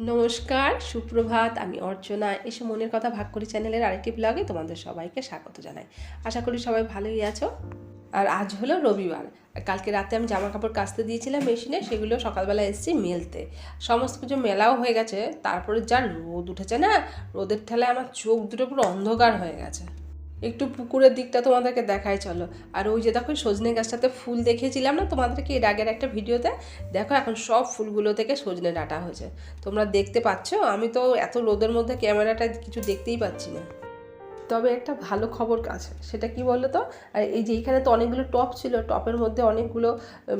নমস্কার, সুপ্রভাত, আমি অর্চনা। এসে মনের কথা ভাগ করি চ্যানেলের আরেকটি ব্লগে তোমাদের সবাইকে স্বাগত জানাই। আশা করি সবাই ভালোই আছো। আর আজ হলো রবিবার। কালকে রাতে আমি জামা কাপড় কাচতে দিয়েছিলাম মেশিনে, সেগুলো সকালবেলা এসেছি মেলতে। সমস্ত কিছু মেলাও হয়ে গেছে, তারপরে যা রোদ উঠেছে না, রোদের ঠেলায় আমার চোখ দুটো পুরো অন্ধকার হয়ে গেছে। একটু পুকুরের দিকটা তোমাদেরকে দেখাই, চলো। আর ওই যে দেখো, সজনে গাছটাতে ফুল দেখিয়েছিলাম না তোমাদেরকে এর আগের একটা ভিডিওতে? দেখো, এখন সব ফুলগুলো থেকে সজনে ডাটা হয়েছে। তোমরা দেখতে পাচ্ছ? আমি তো এত রোদের মধ্যে ক্যামেরাটা কিছু দেখতেই পাচ্ছি না। তবে একটা ভালো খবর আছে, সেটা কি বলো তো এই যে এইখানে তো অনেকগুলো টপ ছিল, টপের মধ্যে অনেকগুলো,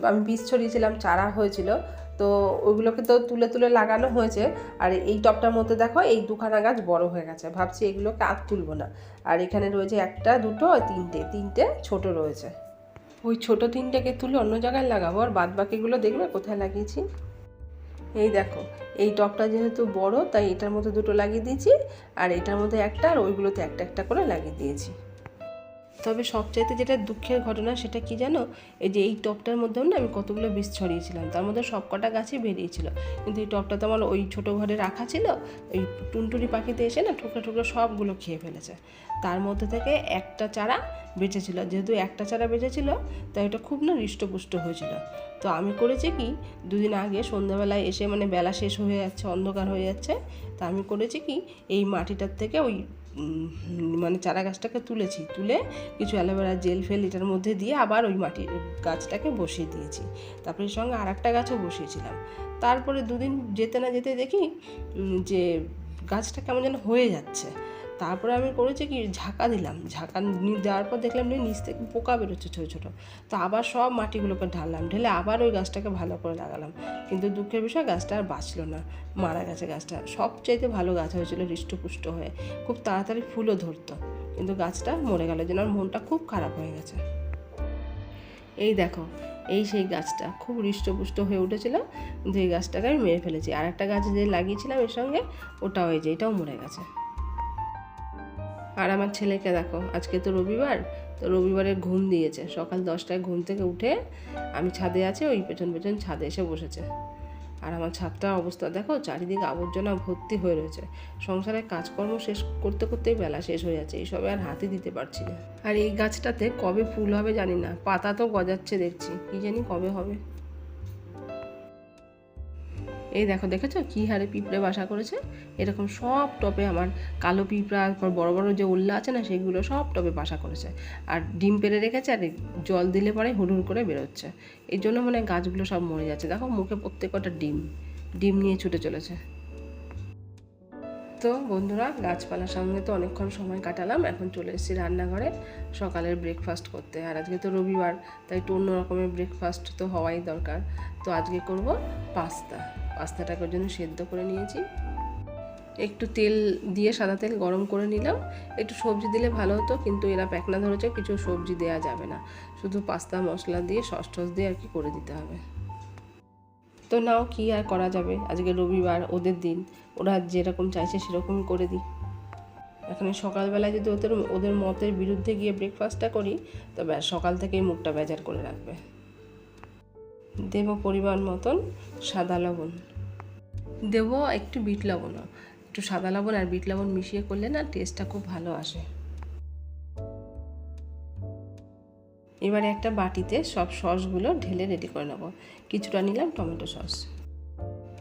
আমি বীজ ছড়িয়েছিলাম, চারা হয়েছিল। তো ওইগুলোকে তো তুলে তুলে লাগানো হয়েছে। আর এই টপটার মধ্যে দেখো, এই দুখানা গাছ বড় হয়ে গেছে। ভাবছি এগুলোকে আর তুলবো না। আর এখানে রয়েছে একটা, দুটো তিনটে। তিনটে ছোট রয়েছে। ওই ছোট তিনটেকে তুলে অন্য জায়গায় লাগাবো। আর বাদ বাকিগুলো দেখবে কোথায় লাগিয়েছি? এই দেখো এই টপটা যেহেতু বড়, তাই এটার মধ্যে দুটো লাগিয়ে দিয়েছি, আর এটার মধ্যে একটা, আর ওইগুলোতে একটা একটা করে লাগিয়ে দিয়েছি। তবে সবচাইতে যেটা দুঃখের ঘটনা সেটা কি জানো? এই যে এই টপটার মধ্যেও না আমি কতগুলো বীজ ছড়িয়েছিলাম। তার মধ্যে সব কটা গাছই বেরিয়েছিল। কিন্তু এই টপটা তো আমার ওই ছোটো ঘরে রাখা ছিল। ওই টুনটুনি পাখিতে এসে না টুকরো টুকরো সবগুলো খেয়ে ফেলেছে। তার মধ্যে থেকে একটা চারা বেঁচেছিল। যেহেতু একটা চারা বেঁচেছিল, তাই এটা খুব না হৃষ্টপুষ্ট হয়েছিল। তো আমি করেছি কি, দুদিন আগে সন্ধ্যাবেলায় এসে মানে বেলা শেষ হয়ে যাচ্ছে, অন্ধকার হয়ে যাচ্ছে। তা আমি করেছি কি, এই মাটিটার থেকে ওই মানে চারা গাছটাকে তুলেছি। তুলে কিছু অ্যালোভেরা জেল ফেল এটার মধ্যে দিয়ে আবার ওই মাটির গাছটাকে বসিয়ে দিয়েছি। তারপরে সঙ্গে আর একটা গাছও বসিয়েছিলাম। তারপরে দুদিন যেতে না যেতে দেখি যে গাছটা কেমন যেন হয়ে যাচ্ছে। তারপরে আমি করেছি কি, ঝাঁকা দিলাম। ঝাঁকা দেওয়ার পর দেখলাম যে নিচ থেকে পোকা বেরোচ্ছে ছোটো ছোটো। তো আবার সব মাটিগুলোকে ঢাললাম, ঢেলে আবার ওই গাছটাকে ভালো করে লাগালাম। কিন্তু দুঃখের বিষয়, গাছটা আর বাঁচলো না, মারা গেছে গাছটা। সবচাইতে ভালো গাছ হয়েছিল হৃষ্টপুষ্ট হয়ে। খুব তাড়াতাড়ি ফুলও ধরতো, কিন্তু গাছটা মরে গেল, যেন আমার মনটা খুব খারাপ হয়ে গেছে। এই দেখো, এই সেই গাছটা খুব হৃষ্টপুষ্ট হয়ে উঠেছিল, কিন্তু এই গাছটাকে আমি মেরে ফেলেছি। আর একটা গাছ যে লাগিয়েছিলাম এর সঙ্গে, ওটা এই যে, এটাও মরে গেছে। আর আমার ছেলেকে দেখো, আজকে তো রবিবার, তো রবিবারে ঘুম দিয়েছে। সকাল দশটায় ঘুম থেকে উঠে আমি ছাদে আছে, ওই পেছন পেছন ছাদে এসে বসেছে। আর আমার ছাদটা অবস্থা দেখো, চারিদিকে আবর্জনা ভর্তি হয়ে রয়েছে। সংসারের কাজকর্ম শেষ করতে করতেই বেলা শেষ হয়ে যাচ্ছে, এইসবে আর হাতে দিতে পারছি না। আর এই গাছটাতে কবে ফুল হবে জানি না, পাতা তো গজাচ্ছে দেখছি, কি জানি কবে হবে। এই দেখো, দেখেছ? কি হারে পিঁপড়ে বাসা করেছে? এরকম সব টপে আমার কালো পিঁপড়া, তারপর বড় বড় যে উল্লা আছে না, সেগুলো সব টপে বাসা করেছে। আর ডিম পেড়ে রেখেছে আর জল দিলে পরে হুড়ুর করে বেরোচ্ছে। এই জন্য মানে গাছগুলো সব মরে যাচ্ছে। দেখো, মুখে প্রত্যেকটা ডিম। ডিম নিয়ে ছুটে চলেছে। তো বন্ধুরা, গাছপালার সঙ্গে তো অনেকক্ষণ সময় কাটালাম। এখন চলে এসেছি রান্নাঘরে। সকালের ব্রেকফাস্ট করতে। আর আজকে তো রবিবার, তাই একটু অন্য রকমের ব্রেকফাস্ট তো হওয়াই দরকার। তো আজকে করব পাস্তা। পাস্তাটাকে জন্য সেদ্ধ করে নিয়েছি। একটু তেল দিয়ে সাদা তেল গরম করে নিলাম। একটু সবজি দিলে ভালো হতো, কিন্তু এরা প্যাকনা ধরেছে, কিছু সবজি দেওয়া যাবে না। শুধু পাস্তা, মশলা দিয়ে, সস টস দিয়ে আর কি করে দিতে হবে। তো নাও, কি আর করা যাবে? আজকে রবিবার, ওদের দিন। ওরা যেরকম চাইছে সেরকমই করে দিই এখন সকালবেলায় যদি ওদের ওদের মতের বিরুদ্ধে গিয়ে ব্রেকফাস্টটা করি তো ব্যাস সকাল থেকেই মুখটা বেজার করে রাখবে। দেব পরিমাণ মতন সাদা লবণ। দেব একটু বিট লবণও একটু সাদা লবণ আর বিট লবণ মিশিয়ে করলে না টেস্টটা খুব ভালো আসে। এবারে একটা বাটিতে সব সসগুলো ঢেলে রেডি করে নেব। কিছুটা নিলাম টমেটো সস।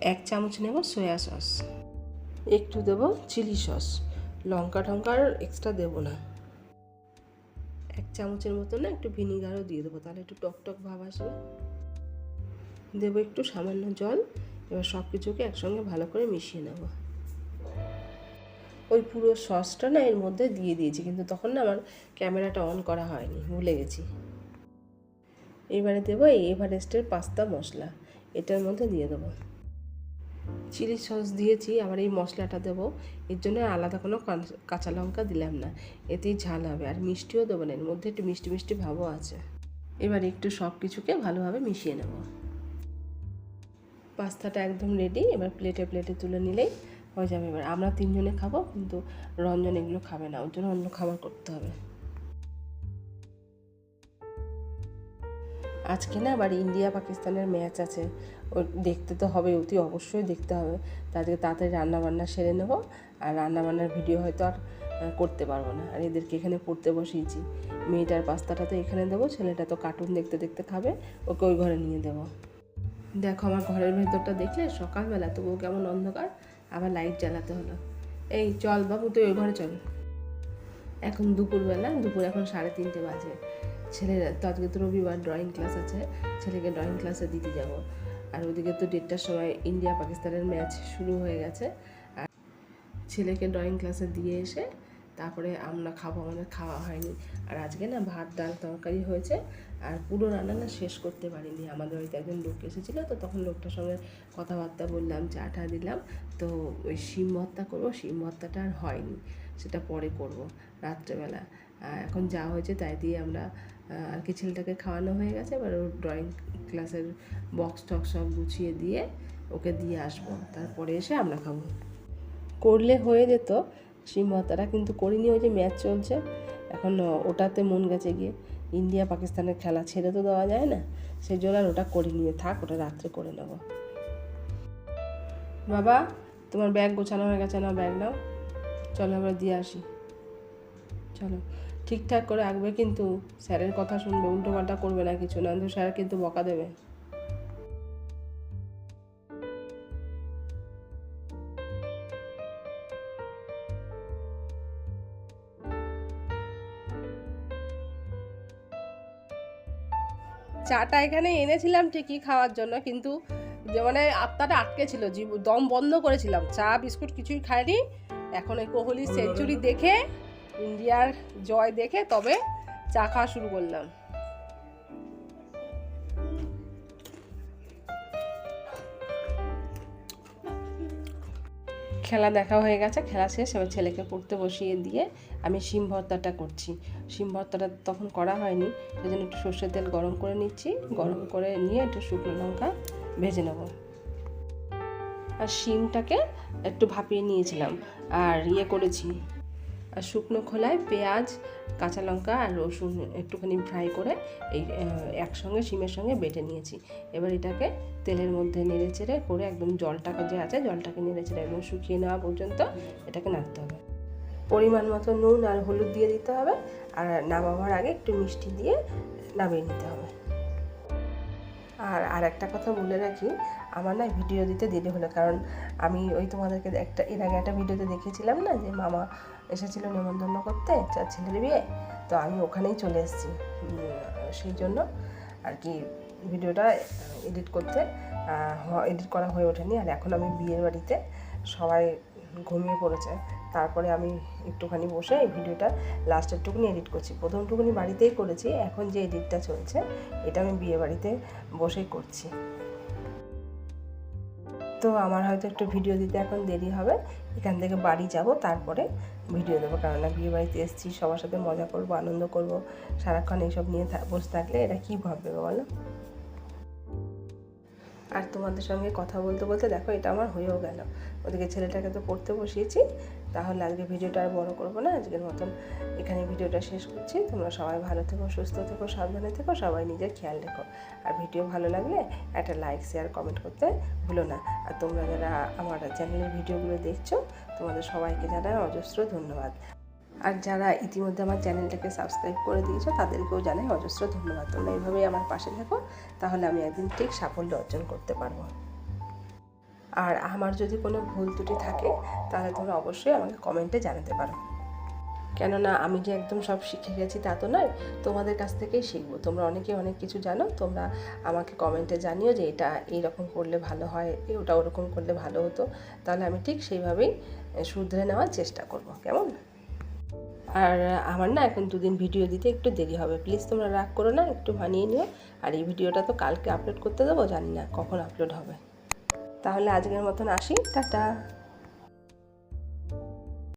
এক চামচ নেব সয়া সস। একটু দেব চিলি সস। লঙ্কা টঙ্কার এক্সট্রা দেবো না। এক চামচের মতো না একটু ভিনিগারও দিয়ে দেবো, তাহলে একটু টক টক ভাব আসবে। দেবো একটু সামান্য জল, এবার সব কিছুকে একসঙ্গে ভালো করে মিশিয়ে নেব। ওই পুরো সসটা না এর মধ্যে দিয়ে দিয়েছি, কিন্তু তখন না আমার ক্যামেরাটা অন করা হয়নি, ভুলে গেছি। এবারে দেবো এই এভারেস্টের পাস্তা মশলা, এটার মধ্যে দিয়ে দেবো। চিলি সস দিয়েছি, আবার এই মশলাটা দেবো, এর জন্য আলাদা কোনো কাঁচ- লঙ্কা দিলাম না, এতেই ঝাল হবে, আর মিষ্টিও দেবো না, এর মধ্যে একটু মিষ্টি মিষ্টি ভাবও আছে। এবার একটু সব কিছুকে ভালোভাবে মিশিয়ে নেব। পাস্তাটা একদম রেডি এবার প্লেটে প্লেটে তুলে নিলেই হয়ে যাবে। এবার আমরা তিনজনে খাব, কিন্তু রঞ্জন এগুলো খাবে না, ওর জন্য অন্য খাবার করতে হবে। আজকে না আবার ইন্ডিয়া পাকিস্তানের ম্যাচ আছে। ও দেখতে তো হবে, অতি অবশ্যই দেখতে হবে। তাদেরকে তাড়াতাড়ি রান্নাবান্না সেরে নেব, আর রান্নাবান্নার ভিডিও হয়তো আর করতে পারব না। আর এদেরকে এখানে পড়তে বসিয়েছি। মেয়েটার পাস্তাটা তো এখানে দেবো, ছেলেটা তো কার্টুন দেখতে দেখতে খাবে, ওকে ওই ঘরে নিয়ে দেবো। দেখো, আমার ঘরের ভেতরটা দেখলে সকালবেলা তবুও কেমন অন্ধকার, আবার লাইট জ্বালাতে হলো। এই চল বাবু, তুই ওই ঘরে চল। এখন দুপুরবেলা, দুপুর এখন সাড়ে তিনটে বাজে। ছেলের তো আজকে তো রবিবার ড্রয়িং ক্লাস আছে। ছেলেকে ড্রয়িং ক্লাসে দিতে যাব। আর ওদিকে তো দেড়টার সময় ইন্ডিয়া পাকিস্তানের ম্যাচ শুরু হয়ে গেছে। আর ছেলেকে ড্রয়িং ক্লাসে দিয়ে এসে তারপরে আমরা খাব, আমাদের খাওয়া হয়নি। আর আজকে না ভাত, ডাল, তরকারি হয়েছে। আর পুরো রান্না না শেষ করতে পারিনি। আমাদের বাড়িতে একজন লোক এসেছিল, তো তখন লোকটার সঙ্গে কথাবার্তা বললাম, চা টা দিলাম। তো ওই শিম ভর্তা করব, শিম ভর্তাটা আর হয়নি, সেটা পরে করব রাত্রেবেলা। এখন যা হয়েছে তাই দিয়ে আমরা আর কি ছেলেটাকে খাওয়ানো হয়ে গেছে, এবার ওর ড্রয়িং ক্লাসের বক্স টক্স সব গুছিয়ে দিয়ে ওকে দিয়ে আসব। তারপরে এসে আমরা খাব। করলে হয়ে যেত, শিম ভর্তাটা কিন্তু করিনি, ওই যে ম্যাচ চলছে, এখন ওটাতে মন গেছে গিয়ে। ইন্ডিয়া পাকিস্তানের খেলা ছেড়ে তো দেওয়া যায় না। সেই জন্য আর ওটা করে নিয়ে থাক, ওটা রাত্রে করে নেব। বাবা, তোমার ব্যাগ গোছানো হয়ে গেছে না ব্যাগ নাও। চলো আমরা দিয়ে আসি। চলো। ঠিকঠাক করে আঁকবে কিন্তু, স্যারের কথা শুনবে উল্টো পাল্টা করবে না কিছু, না তো স্যার কিন্তু বকা দেবে। চাটা এখানে এনেছিলাম ঠিকই খাওয়ার জন্য, কিন্তু মানে আত্মাটা আটকে ছিল দম বন্ধ করেছিলাম। চা, বিস্কুট কিছুই খাইনি। এখন এই কোহলি সেঞ্চুরি দেখে, ইন্ডিয়ার জয় দেখে তবে চা খাওয়া শুরু করলাম। খেলা দেখা হয়ে গেছে, খেলা শেষ, এবার ছেলেকে পড়তে বসিয়ে দিয়ে আমি শিম ভর্তাটা করছি। শিম ভর্তাটা তখন করা হয়নি সেই জন্য একটু সর্ষের তেল গরম করে নিচ্ছি, গরম করে নিয়ে একটু শুকনো লঙ্কা ভেজে নেব। আর শিমটাকে একটু ভাপিয়ে নিয়েছিলাম, আর ইয়ে করেছি আর শুকনো খোলায় পেঁয়াজ, কাঁচা লঙ্কা আর রসুন একটুখানি ফ্রাই করে এই একসঙ্গে শিমের সঙ্গে বেটে নিয়েছি। এবার এটাকে তেলের মধ্যে নেড়ে চেড়ে করে একদম জলটাকে যে আছে, জলটাকে নেড়ে চেড়ে একদম শুকিয়ে নেওয়া পর্যন্ত এটাকে নাড়তে হবে। পরিমাণ মতো নুন আর হলুদ দিয়ে দিতে হবে আর নামাবার আগে একটু মিষ্টি দিয়ে নামিয়ে নিতে হবে। আর আর একটা কথা বলে রাখি আমার না ভিডিও দিতে দেরি হলো। কারণ আমি ওই তোমাদেরকে একটা, এর আগে একটা ভিডিওতে দেখিয়েছিলাম না যে মামা এসেছিল নেমন্তন্ন করতে, চার ছেলের বিয়ে। তো আমি ওখানেই চলে এসেছি। সেই জন্য আর কি ভিডিওটা এডিট করতে এডিট করা হয়ে ওঠেনি। আর এখন আমি বিয়ের বাড়িতে সবাই ঘুমিয়ে পড়েছে। তারপরে আমি একটুখানি বসে এই ভিডিওটা লাস্টেরটুকুনি এডিট করছি। প্রথমটুকুনি বাড়িতেই করেছি, এখন যে এডিটটা চলছে, এটা আমি বিয়ে বাড়িতে বসেই করছি। তো আমার হয়তো একটু ভিডিও দিতে এখন দেরি হবে। এখান থেকে বাড়ি যাব, তারপরে ভিডিও দেবো। কেননা বিয়ে বাড়িতে এসেছি, সবার সাথে মজা করব, আনন্দ করব, সারাক্ষণ এইসব নিয়ে বসে থাকলে এটা কী ভাববে বলো? আর তোমাদের সঙ্গে কথা বলতে বলতে দেখো, এটা আমার হয়েও গেল। ওদিকে ছেলেটাকে তো পড়তে বসিয়েছি তাহলে আজকে ভিডিওটা আর বড় করব না। আজকের মতন এখানে ভিডিওটা শেষ করছি। তোমরা সবাই ভালো থেকো, সুস্থ থেকো, সাবধানে থেকো, সবাই নিজের খেয়াল রেখো। আর ভিডিও ভালো লাগলে একটা লাইক শেয়ার কমেন্ট করতে ভুলো না। আর তোমরা যারা আমার চ্যানেলের ভিডিওগুলো দেখছ, তোমাদের সবাইকে জানাই অজস্র ধন্যবাদ। আর যারা ইতিমধ্যে আমার চ্যানেলটাকে সাবস্ক্রাইব করে দিয়েছ, তাদেরকেও জানাই অজস্র ধন্যবাদ। তোমরা এইভাবেই আমার পাশে থাকো, তাহলে আমি একদিন ঠিক সাফল্য অর্জন করতে পারব। আর আমার যদি কোনো ভুল ত্রুটি থাকে, তাহলে তোমরা অবশ্যই আমাকে কমেন্টে জানাতে পারো। কেননা আমি যে একদম সব শিখে গেছি তা তো নয়, তোমাদের কাছ থেকেই শিখব। তোমরা অনেকে অনেক কিছু জানো, তোমরা আমাকে কমেন্টে জানিও যে এটা এইরকম করলে ভালো হয়, ওটা ওরকম করলে ভালো হতো। তাহলে আমি ঠিক সেইভাবেই শুধরে নেওয়ার চেষ্টা করব। কেমন? আর আমার না এখন দুদিন ভিডিও দিতে একটু দেরি হবে। প্লিজ তোমরা রাগ করো না, একটু মানিয়ে নিও। আর এই ভিডিওটা তো কালকে আপলোড করতে দেবো, জানি না কখন আপলোড হবে। তাহলে আজকের মতন আসি টাটা।